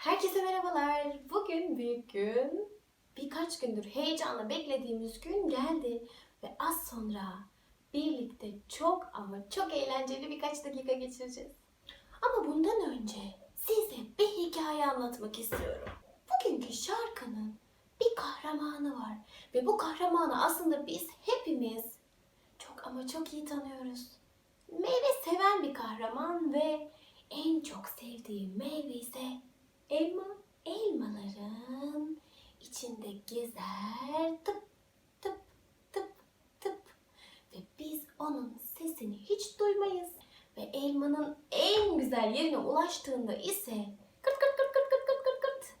Herkese merhabalar. Bugün büyük gün. Birkaç gündür heyecanla beklediğimiz gün geldi ve az sonra birlikte çok ama çok eğlenceli birkaç dakika geçireceğiz. Ama bundan önce size bir hikaye anlatmak istiyorum. Bugünkü şarkının bir kahramanı var ve bu kahramanı aslında biz hepimiz çok ama çok iyi tanıyoruz. Meyve seven bir kahraman ve en çok sevdiği meyve ise elma. Elmaların içinde gezer tıp tıp tıp tıp ve biz onun sesini hiç duymayız. Ve elmanın en güzel yerine ulaştığında ise kırt kırt kırt kırt kırt kırt kırt kırt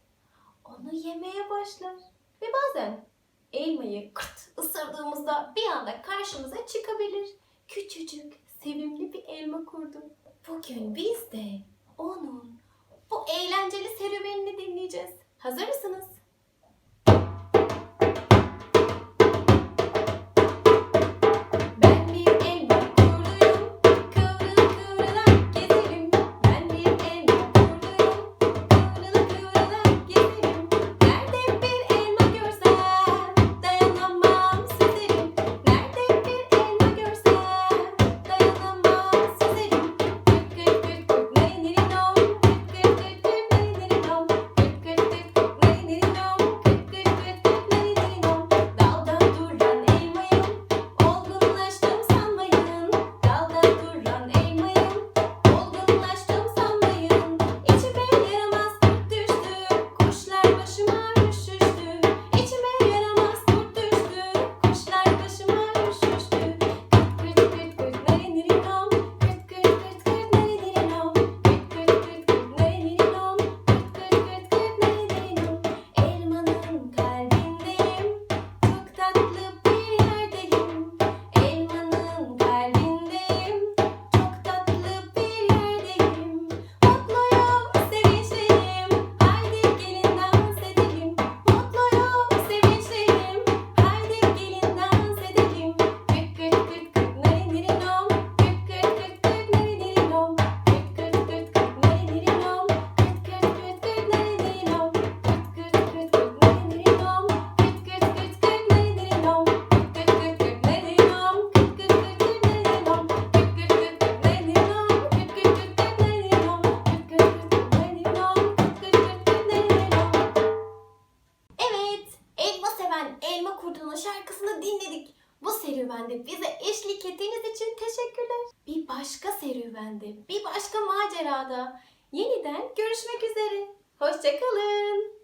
onu yemeye başlar. Ve bazen elmayı kırt ısırdığımızda bir anda karşımıza çıkabilir. Küçücük, sevimli bir elma kurdu. Bugün biz de eğlenceli serüvenini dinleyeceğiz. Hazır mısınız? Seven elma kurdunun şarkısını dinledik. Bu serüvende bize eşlik ettiğiniz için teşekkürler. Bir başka serüvende, bir başka macerada yeniden görüşmek üzere. Hoşçakalın.